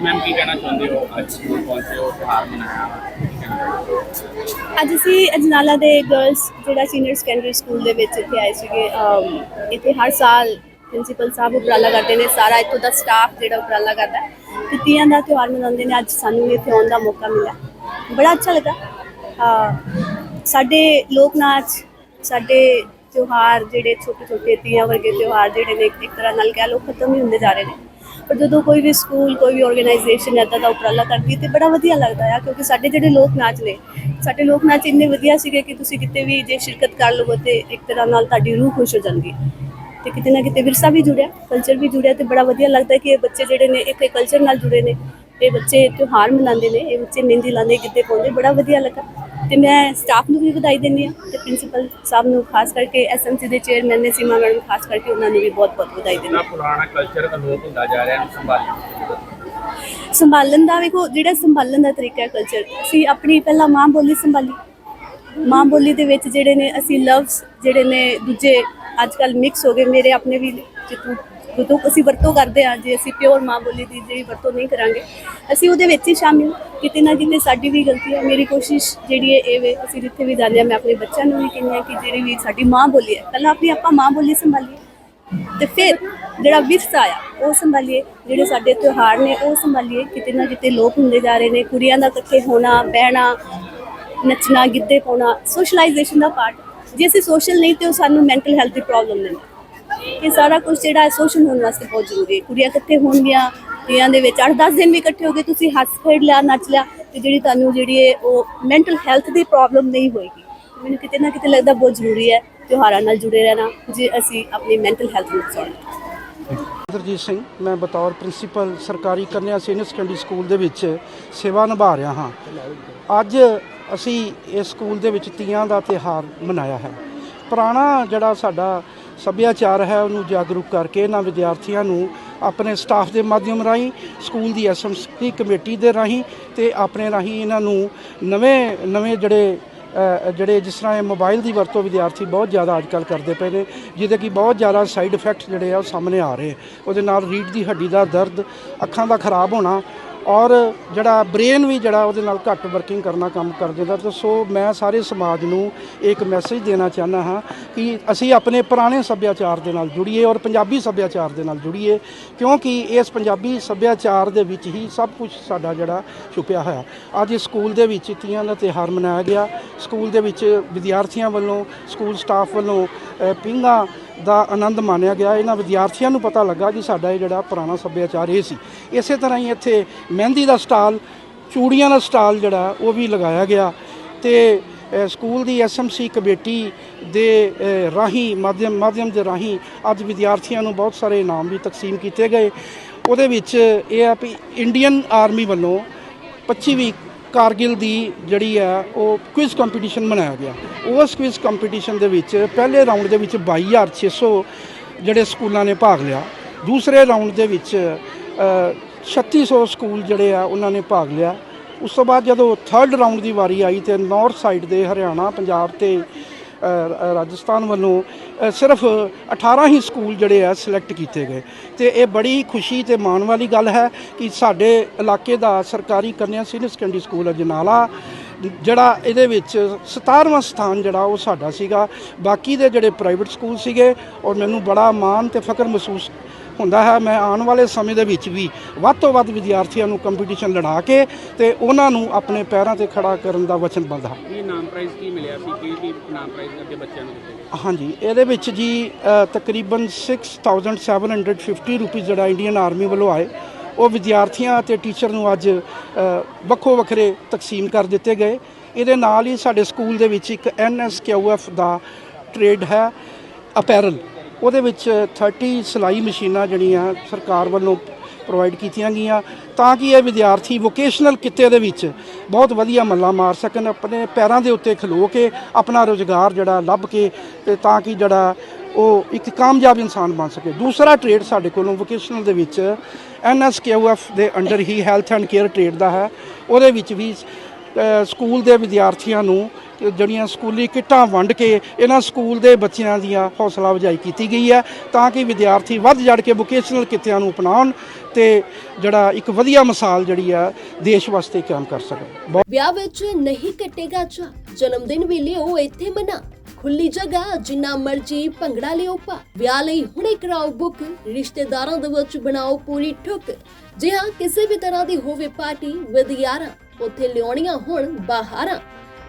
ਹਾਂਜੀ ਮੈਮ ਕੀ ਕਹਿਣਾ ਚਾਹੁੰਦੇ ਹੋ? ਅੱਜ ਸਕੂਲ ਪਹੁੰਚੇ ਹੋ ਤਿਉਹਾਰ ਮਨਾਇਆ ਅੱਜ ਅਸੀਂ ਅਜਨਾਲਾ ਦੇ ਗਰਲਸ ਜਿਹੜਾ ਸੀਨੀਅਰ ਸੈਕੰਡਰੀ ਸਕੂਲ ਦੇ ਵਿੱਚ ਇੱਥੇ ਆਏ ਸੀਗੇ ਅਮ, ਇੱਥੇ ਹਰ ਸਾਲ ਪ੍ਰਿੰਸੀਪਲ ਸਾਹਿਬ ਉਪਰਾਲਾ ਕਰਦੇ ਨੇ ਸਾਰਾ ਇੱਥੋਂ ਦਾ ਸਟਾਫ ਜਿਹੜਾ ਉਪਰਾਲਾ ਕਰਦਾ ਹੈ। ਤੇ ਤੀਆਂ ਦਾ ਤਿਉਹਾਰ ਮਨਾਉਂਦੇ ਨੇ ਅੱਜ ਸਾਨੂੰ ਵੀ ਇੱਥੇ ਆਉਣ ਦਾ ਮੌਕਾ ਮਿਲਿਆ। ਬੜਾ ਅੱਛਾ ਲੱਗਾ। ਅ, ਸਾਡੇ ਲੋਕ ਨਾਚ ਸਾਡੇ ਤਿਉਹਾਰ ਜਿਹੜੇ ਛੋਟੇ ਛੋਟੇ ਤੀਆਂ ਵਰਗੇ ਤਿਉਹਾਰ ਜਿਹੜੇ ਨੇ ਇੱਕ ਤਰ੍ਹਾਂ ਨਾਲ ਕਹਿ ਲਓ ਖਤਮ ਹੀ ਹੁੰਦੇ ਜਾ ਰਹੇ ਨੇ। ਪਰ ਜਦੋਂ ਕੋਈ ਵੀ ਸਕੂਲ, ਕੋਈ ਵੀ ਆਰਗੇਨਾਈਜੇਸ਼ਨ ਇੱਦਾਂ ਦਾ ਉਪਰਾਲਾ ਕਰਦੀ ਹੈ ਤੇ ਬੜਾ ਵਧੀਆ ਲੱਗਦਾ ਆ, ਕਿਉਂਕਿ ਸਾਡੇ ਜਿਹੜੇ ਲੋਕ ਨਾਚ ਨੇ, ਸਾਡੇ ਲੋਕ ਨਾਚ ਇੰਨੇ ਵਧੀਆ ਸੀਗੇ ਕਿ ਤੁਸੀਂ ਕਿਤੇ ਵੀ ਜੇ ਸ਼ਿਰਕਤ ਕਰ ਲਵੋ ਤੇ ਇੱਕ ਤਰ੍ਹਾਂ ਨਾਲ ਤੁਹਾਡੀ ਰੂਹ ਖੁਸ਼ ਹੋ ਜਾਂਦੀ ਹੈ। ਤੇ ਕਿਤੇ ਨਾ ਕਿਤੇ ਵਿਰਸਾ ਵੀ ਜੁੜਿਆ ਕਲਚਰ ਵੀ ਜੁੜਿਆ ਤੇ ਬੜਾ ਵਧੀਆ ਲੱਗਦਾ ਕਿ ਇਹ ਬੱਚੇ ਜਿਹੜੇ ਨੇ ਇੱਕ ਕਲਚਰ ਨਾਲ ਜੁੜੇ ਨੇ, ਇਹ ਬੱਚੇ ਤਿਉਹਾਰ ਮਨਾਉਂਦੇ ਨੇ, ਇਹ ਬੱਚੇ ਮਹਿੰਦੀ ਲਾਉਂਦੇ, ਗਿੱਧੇ ਪਾਉਂਦੇ, ਬੜਾ ਵਧੀਆ ਲੱਗਾ। ਤੇ ਮੈਂ ਸਟਾਫ ਨੂੰ ਵੀ ਵਧਾਈ ਦਿੰਦੀ ਹਾਂ ਤੇ ਪ੍ਰਿੰਸੀਪਲ ਸਾਹਿਬ ਨੂੰ ਖਾਸ ਕਰਕੇ ਐਸਐਮਸੀ ਦੇ ਚੇਅਰਮੈਨ ਨੇ ਸੀਮਾ ਮੈਡਮ ਖਾਸ ਕਰਕੇ ਉਹਨਾਂ ਨੂੰ ਵੀ ਬਹੁਤ ਬਹੁਤ ਵਧਾਈ ਦਿੰਦੀ ਹਾਂ। ਪੁਰਾਣਾ ਕਲਚਰ ਅਲੋਪ ਹੁੰਦਾ ਜਾ ਰਿਹਾ ਇਹਨੂੰ ਸੰਭਾਲਣ ਸੰਭਾਲਣ ਦਾ ਵੇਖੋ ਜਿਹੜਾ ਸੰਭਾਲਣ ਦਾ ਤਰੀਕਾ ਹੈ ਕਲਚਰ ਅਸੀਂ ਆਪਣੀ ਪਹਿਲਾਂ ਮਾਂ ਬੋਲੀ ਸੰਭਾਲੀ। ਮਾਂ ਬੋਲੀ ਦੇ ਵਿੱਚ ਜਿਹੜੇ ਨੇ ਅਸੀਂ ਲਫ਼ਜ਼ ਜਿਹੜੇ ਨੇ ਦੂਜੇ ਅੱਜ ਕੱਲ ਮਿਕਸ ਹੋ ਗਏ ਮੇਰੇ ਆਪਣੇ ਵੀ ਜਿੱਥੋਂ ਜਦੋਂ ਅਸੀਂ ਵਰਤੋਂ ਕਰਦੇ ਹਾਂ ਜੇ ਅਸੀਂ ਪਿਓਰ ਮਾਂ ਬੋਲੀ ਦੀ ਜਿਹੜੀ ਵਰਤੋਂ ਨਹੀਂ ਕਰਾਂਗੇ, ਅਸੀਂ ਉਹਦੇ ਵਿੱਚ ਹੀ ਸ਼ਾਮਿਲ ਕਿਤੇ ਨਾ ਕਿਤੇ ਸਾਡੀ ਵੀ ਗਲਤੀ ਹੈ, ਮੇਰੀ ਕੋਸ਼ਿਸ਼ ਜਿਹੜੀ ਹੈ ਇਹ ਵੇ, ਅਸੀਂ ਜਿੱਥੇ ਵੀ ਜਾਂਦੇ ਹਾਂ, ਮੈਂ ਆਪਣੇ ਬੱਚਿਆਂ ਨੂੰ ਵੀ ਕਹਿੰਦੀ ਹਾਂ ਕਿ ਜਿਹੜੀ ਵੀ ਸਾਡੀ ਮਾਂ ਬੋਲੀ ਹੈ, ਪਹਿਲਾਂ ਆਪਣੀ ਆਪਾਂ ਮਾਂ ਬੋਲੀ ਸੰਭਾਲੀਏ। ਤੇ ਫਿਰ ਜਿਹੜਾ ਵਿਰਸਾ ਆ, ਉਹ ਸੰਭਾਲੀਏ, ਜਿਹੜੇ ਸਾਡੇ ਤਿਉਹਾਰ ਨੇ, ਉਹ ਸੰਭਾਲੀਏ। ਕਿਤੇ ਨਾ ਕਿਤੇ ਲੋਕ ਹੁੰਦੇ ਜਾ ਰਹੇ ਨੇ, ਕੁੜੀਆਂ ਦਾ ਇਕੱਠੇ ਹੋਣਾ, ਬਹਿਣਾ, ਨੱਚਣਾ, ਗਿੱਧੇ ਪਾਉਣਾ ਸੋਸ਼ਲਾਈਜੇਸ਼ਨ ਦਾ ਪਾਰਟ ਜੇ ਅਸੀਂ ਸੋਸ਼ਲ ਨਹੀਂ ਤੇ ਉਹ ਸਾਨੂੰ ਮੈਂਟਲ ਹੈਲਥ ਦੀ ਪ੍ਰੋਬਲਮ ਨੇ ਇਹ ਸਾਰਾ ਕੁਝ ਜਿਹੜਾ ਸੋਸ਼ਲ ਹੋਣ ਵਾਸਤੇ ਬਹੁਤ ਜ਼ਰੂਰੀ ਹੈ। ਕੁੜੀਆਂ ਇਕੱਠੇ ਹੋਣਗੀਆਂ ਤੀਆਂ ਦੇ ਵਿੱਚ 8-10 ਦਿਨ ਵੀ ਇਕੱਠੇ ਹੋ ਗਏ, ਤੁਸੀਂ ਹੱਸ ਖੇਡ ਲਿਆ, ਨੱਚ ਲਿਆ, ਤੇ ਜਿਹੜੀ ਤੁਹਾਨੂੰ ਜਿਹੜੀ ਹੈ ਉਹ ਮੈਂਟਲ ਹੈਲਥ ਦੀ ਪ੍ਰੋਬਲਮ ਨਹੀਂ ਹੋਏਗੀ। ਮੈਨੂੰ ਕਿਤੇ ਨਾ ਕਿਤੇ ਲੱਗਦਾ ਬਹੁਤ ਜ਼ਰੂਰੀ ਹੈ ਤਿਉਹਾਰਾਂ ਨਾਲ ਜੁੜੇ ਰਹਿਣਾ, ਜੇ ਅਸੀਂ ਆਪਣੀ ਮੈਂਟਲ ਹੈਲਥ ਨੂੰ ਬਚਾਉਣਾ। ਇੰਦਰਜੀਤ ਸਿੰਘ, ਮੈਂ ਬਤੌਰ ਪ੍ਰਿੰਸੀਪਲ ਸਰਕਾਰੀ ਕੰਨਿਆ ਸੀਨੀਅਰ ਸੈਕੰਡਰੀ ਸਕੂਲ ਦੇ ਵਿੱਚ ਸੇਵਾ ਨਿਭਾ ਰਿਹਾ ਹਾਂ। ਅੱਜ ਅਸੀਂ ਇਸ ਸਕੂਲ ਦੇ ਵਿੱਚ ਤੀਆਂ ਦਾ ਤਿਹਾਰ ਮਨਾਇਆ ਹੈ। ਪੁਰਾਣਾ ਜਿਹੜਾ ਸਾਡਾ ਸੱਭਿਆਚਾਰ ਹੈ, ਉਹਨੂੰ ਜਾਗਰੂਕ ਕਰਕੇ ਇਹਨਾਂ ਵਿਦਿਆਰਥੀਆਂ ਨੂੰ ਆਪਣੇ ਸਟਾਫ ਦੇ ਮਾਧਿਅਮ ਰਾਹੀਂ, ਸਕੂਲ ਦੀ ਐਸਐਮਸੀ ਕਮੇਟੀ ਦੇ ਰਾਹੀਂ ਤੇ ਆਪਣੇ ਰਾਹੀਂ ਇਹਨਾਂ ਨੂੰ ਨਵੇਂ ਨਵੇਂ ਜਿਹੜੇ ਜਿਹੜੇ ਜਿਸ ਤਰ੍ਹਾਂ ਇਹ ਮੋਬਾਈਲ ਦੀ ਵਰਤੋਂ ਵਿਦਿਆਰਥੀ ਬਹੁਤ ਜ਼ਿਆਦਾ ਅੱਜ ਕੱਲ੍ਹ ਕਰਦੇ ਪਏ ਨੇ, ਜਿਹਦੇ ਕਿ ਬਹੁਤ ਜ਼ਿਆਦਾ ਸਾਈਡ ਇਫੈਕਟ ਜਿਹੜੇ ਆ ਉਹ ਸਾਹਮਣੇ ਆ ਰਹੇ ਉਹਦੇ ਨਾਲ ਰੀੜ ਦੀ ਹੱਡੀ ਦਾ ਦਰਦ, ਅੱਖਾਂ ਦਾ ਖਰਾਬ ਹੋਣਾ ਔਰ ਜਿਹੜਾ ਬ੍ਰੇਨ ਵੀ ਜਿਹੜਾ ਉਹਦੇ ਨਾਲ ਘੱਟ ਵਰਕਿੰਗ ਕਰਨਾ ਕੰਮ ਕਰ ਦਿੰਦਾ ਤੇ ਸੋ ਮੈਂ ਸਾਰੇ ਸਮਾਜ ਨੂੰ ਇੱਕ ਮੈਸੇਜ ਦੇਣਾ ਚਾਹੁੰਦਾ ਹਾਂ ਕਿ ਅਸੀਂ ਆਪਣੇ ਪੁਰਾਣੇ ਸੱਭਿਆਚਾਰ ਦੇ ਨਾਲ ਜੁੜੀਏ ਔਰ ਪੰਜਾਬੀ ਸੱਭਿਆਚਾਰ ਦੇ ਨਾਲ ਜੁੜੀਏ ਕਿਉਂਕਿ ਇਸ ਪੰਜਾਬੀ ਸੱਭਿਆਚਾਰ ਦੇ ਵਿੱਚ ਹੀ ਸਭ ਕੁਝ ਸਾਡਾ ਜਿਹੜਾ ਛੁਪਿਆ ਹੋਇਆ। ਅੱਜ ਸਕੂਲ ਦੇ ਵਿੱਚ ਤੀਆਂ ਦਾ ਤਿਉਹਾਰ ਮਨਾਇਆ ਗਿਆ ਸਕੂਲ ਦੇ ਵਿੱਚ ਵਿਦਿਆਰਥੀਆਂ ਵੱਲੋਂ ਸਕੂਲ ਸਟਾਫ ਵੱਲੋਂ ਅ, ਦਾ ਆਨੰਦ ਮਾਣਿਆ ਗਿਆ। ਇਹਨਾਂ ਵਿਦਿਆਰਥੀਆਂ ਨੂੰ ਪਤਾ ਲੱਗਾ ਕਿ ਸਾਡਾ ਇਹ ਜਿਹੜਾ ਪੁਰਾਣਾ ਸੱਭਿਆਚਾਰ ਇਹ ਸੀ। ਇਸੇ ਤਰ੍ਹਾਂ ਹੀ ਇੱਥੇ ਮਹਿੰਦੀ ਦਾ ਸਟਾਲ, ਚੂੜੀਆਂ ਦਾ ਸਟਾਲ ਜਿਹੜਾ, ਉਹ ਵੀ ਲਗਾਇਆ ਗਿਆ ਤੇ ਸਕੂਲ ਦੀ ਐਸਐਮਸੀ ਕਮੇਟੀ ਦੇ ਰਾਹੀਂ, ਮਾਧਿਅਮ ਮਾਧਿਅਮ ਦੇ ਰਾਹੀਂ ਅੱਜ ਵਿਦਿਆਰਥੀਆਂ ਨੂੰ ਬਹੁਤ ਸਾਰੇ ਇਨਾਮ ਵੀ ਤਕਸੀਮ ਕੀਤੇ ਗਏ। ਉਹਦੇ ਵਿੱਚ ਇਹ ਆ ਵੀ ਇੰਡੀਅਨ ਆਰਮੀ ਵੱਲੋਂ 25ਵੀਂ ਕਾਰਗਿਲ ਦੀ ਜਿਹੜੀ ਆ ਉਹ ਕੁਇਜ਼ ਕੰਪੀਟੀਸ਼ਨ ਮਨਾਇਆ ਗਿਆ। ਉਸ ਕੁਇਜ਼ ਕੰਪੀਟੀਸ਼ਨ ਦੇ ਵਿੱਚ ਪਹਿਲੇ ਰਾਊਂਡ ਦੇ ਵਿੱਚ 22600 ਜਿਹੜੇ ਸਕੂਲਾਂ ਨੇ ਭਾਗ ਲਿਆ। ਦੂਸਰੇ ਰਾਊਂਡ ਦੇ ਵਿੱਚ ਅ, 3600 ਸਕੂਲ ਜਿਹੜੇ ਆ ਉਹਨਾਂ ਨੇ ਭਾਗ ਲਿਆ। ਉਸ ਤੋਂ ਬਾਅਦ ਜਦੋਂ ਥਰਡ ਰਾਊਂਡ ਦੀ ਵਾਰੀ ਆਈ ਤੇ ਨਾਰਥ ਸਾਈਡ ਦੇ ਹਰਿਆਣਾ ਪੰਜਾਬ ਤੇ ਰਾਜਸਥਾਨ ਵੱਲੋਂ ਸਿਰਫ 18 ਹੀ ਸਕੂਲ ਜਿਹੜੇ ਆ ਸਿਲੈਕਟ ਕੀਤੇ ਗਏ। ਤੇ ਇਹ ਬੜੀ ਖੁਸ਼ੀ ਤੇ ਮਾਣ ਵਾਲੀ ਗੱਲ ਹੈ ਕਿ ਸਾਡੇ ਇਲਾਕੇ ਦਾ ਸਰਕਾਰੀ ਕੰਨਿਆ ਸੀਨੀਅਰ ਸੈਕੰਡਰੀ ਸਕੂਲ ਅਜਨਾਲਾ ਜਿਹੜਾ ਇਹਦੇ ਵਿੱਚ 17ਵਾਂ ਸਥਾਨ ਜਿਹੜਾ ਉਹ ਸਾਡਾ ਸੀਗਾ। ਬਾਕੀ ਦੇ ਜਿਹੜੇ ਪ੍ਰਾਈਵੇਟ ਸਕੂਲ ਸੀਗੇ, ਔਰ ਮੈਨੂੰ ਬੜਾ ਮਾਣ ਤੇ ਫਖਰ ਮਹਿਸੂਸ ਹੁੰਦਾ ਹੈ। ਮੈਂ ਆਉਣ ਵਾਲੇ ਸਮੇਂ ਦੇ ਵਿੱਚ ਵੀ ਵੱਧ ਤੋਂ ਵੱਧ ਵਿਦਿਆਰਥੀਆਂ ਨੂੰ ਕੰਪੀਟੀਸ਼ਨ ਲੜਾ ਕੇ ਤੇ ਉਹਨਾਂ ਨੂੰ ਆਪਣੇ ਪੈਰਾਂ ਤੇ ਖੜਾ ਕਰਨ ਦਾ ਵਚਨਬੱਧ ਹਾਂ ਕੀ ਨਾਮ ਪ੍ਰਾਈਜ਼ ਕੀ ਮਿਲਿਆ ਸੀ? ਕੀ ਕੀ ਨਾਮ ਪ੍ਰਾਈਜ਼ ਅੱਗੇ ਬੱਚਿਆਂ ਨੂੰ ਦਿੱਤੇ? ਹਾਂਜੀ ਇਹਦੇ ਵਿੱਚ ਜੀ ਤਕਰੀਬਨ 6750 ਰੁਪਏ ਜਿਹੜਾ ਇੰਡੀਅਨ ਆਰਮੀ ਵੱਲੋਂ ਆਏ। ਉਹ ਵਿਦਿਆਰਥੀਆਂ ਅਤੇ ਟੀਚਰ ਨੂੰ ਅੱਜ ਵੱਖੋ ਵੱਖਰੇ ਤਕਸੀਮ ਕਰ ਦਿੱਤੇ ਗਏ। ਇਹਦੇ ਨਾਲ ਹੀ ਸਾਡੇ ਸਕੂਲ ਦੇ ਵਿੱਚ ਇੱਕ ਐਨਐਸਕਿਊਐਫ ਦਾ ਟ੍ਰੇਡ ਹੈ ਅਪੈਰਲ ਉਹਦੇ ਵਿੱਚ 30 ਸਿਲਾਈ ਮਸ਼ੀਨਾਂ ਜਿਹੜੀਆਂ ਸਰਕਾਰ ਵੱਲੋਂ ਪ੍ਰੋਵਾਈਡ ਕੀਤੀਆਂ ਗਈਆਂ, ਤਾਂ ਕਿ ਇਹ ਵਿਦਿਆਰਥੀ ਵੋਕੇਸ਼ਨਲ ਕਿੱਤੇ ਦੇ ਵਿੱਚ ਬਹੁਤ ਵਧੀਆ ਮੱਲਾ ਮਾਰ ਸਕਣ, ਆਪਣੇ ਪੈਰਾਂ ਦੇ ਉੱਤੇ ਖਲੋ ਕੇ ਆਪਣਾ ਰੋਜ਼ਗਾਰ ਜਿਹੜਾ ਲੱਭ ਕੇ ਤੇ ਤਾਂ ਕਿ ਜਿਹੜਾ ਉਹ ਇੱਕ ਕਾਮਯਾਬ ਇਨਸਾਨ ਬਣ ਸਕੇ। ਦੂਸਰਾ ਟ੍ਰੇਡ ਸਾਡੇ ਕੋਲੋਂ ਵੋਕੇਸ਼ਨਲ ਦੇ ਵਿੱਚ ਐਨਐਸਕੇਯੂਐਫ ਦੇ ਅੰਡਰ ਹੀ ਹੈਲਥ ਐਂਡ ਕੇਅਰ ਟ੍ਰੇਡ ਦਾ ਹੈ। ਉਹਦੇ ਵਿੱਚ ਵੀ ਸਕੂਲ ਦੇ ਵਿਦਿਆਰਥੀਆਂ ਨੂੰ ਜਿਹੜੀਆਂ ਸਕੂਲੀ ਕਿੱਟਾਂ ਵੰਡ ਕੇ ਇਹਨਾਂ ਸਕੂਲ ਦੇ ਬੱਚਿਆਂ ਦੀਆਂ ਹੌਸਲਾ ਅਫਜ਼ਾਈ ਕੀਤੀ ਗਈ ਹੈ ਤਾਂ ਕਿ ਵਿਦਿਆਰਥੀ ਵੱਧ ਜੜ ਕੇ ਵੋਕੇਸ਼ਨਲ ਕਿੱਤਿਆਂ ਨੂੰ ਅਪਣਾਉਣ ਤੇ ਜਿਹੜਾ ਇੱਕ ਵਧੀਆ ਮਿਸਾਲ ਜਿਹੜੀ ਆ ਦੇਸ਼ ਵਾਸਤੇ ਕੰਮ ਕਰ ਸਕਣ। ਵਿਆਹ ਵਿੱਚ ਨਹੀਂ ਕੱਟੇਗਾ ਚਾ ਜਨਮ ਦਿਨ ਵੀ ਲਿਓ ਇੱਥੇ ਮਨਾ। ਖੁੱਲੀ ਜਗ੍ਹਾ, ਜਿੰਨਾ ਮਰਜ਼ੀ ਭੰਗੜਾ ਲਿਓ ਪਾ। ਵਿਆਹ ਲਈ ਹੁਣੇ ਕਰਾਓ ਬੁੱਕ ਰਿਸ਼ਤੇਦਾਰਾਂ ਦੇ ਵਿੱਚ ਬਣਾਓ ਪੂਰੀ ਠੁੱਕ। ਜੇ ਹਾਂ ਕਿਸੇ ਵੀ ਤਰ੍ਹਾਂ ਦੀ ਹੋਵੇ ਪਾਰਟੀ ਵਿਦ ਯਾਰਾਂ ਉੱਥੇ ਲਿਆਉਣੀਆਂ ਹੁਣ ਬਾਹਰਾਂ।